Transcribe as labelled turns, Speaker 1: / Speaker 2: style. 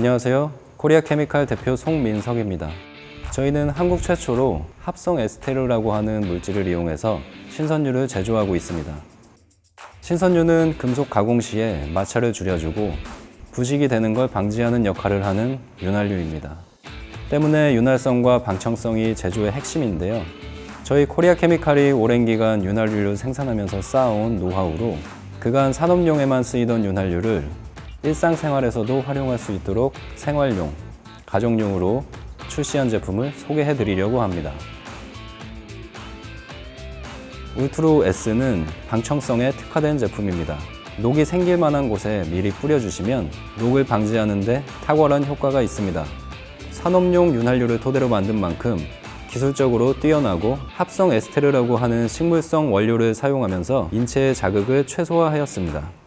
Speaker 1: 안녕하세요. 코리아 케미칼 대표 송민석입니다. 저희는 한국 최초로 합성 에스테르라고 하는 물질을 이용해서 신선유를 제조하고 있습니다. 신선유는 금속 가공 시에 마찰을 줄여주고 부식이 되는 걸 방지하는 역할을 하는 윤활유입니다. 때문에 윤활성과 방청성이 제조의 핵심인데요. 저희 코리아 케미칼이 오랜 기간 윤활유를 생산하면서 쌓아온 노하우로 그간 산업용에만 쓰이던 윤활유를 일상생활에서도 활용할 수 있도록 생활용, 가정용으로 출시한 제품을 소개해 드리려고 합니다. 울트로 S는 방청성에 특화된 제품입니다. 녹이 생길 만한 곳에 미리 뿌려주시면 녹을 방지하는데 탁월한 효과가 있습니다. 산업용 윤활유를 토대로 만든 만큼 기술적으로 뛰어나고 합성 에스테르라고 하는 식물성 원료를 사용하면서 인체의 자극을 최소화하였습니다.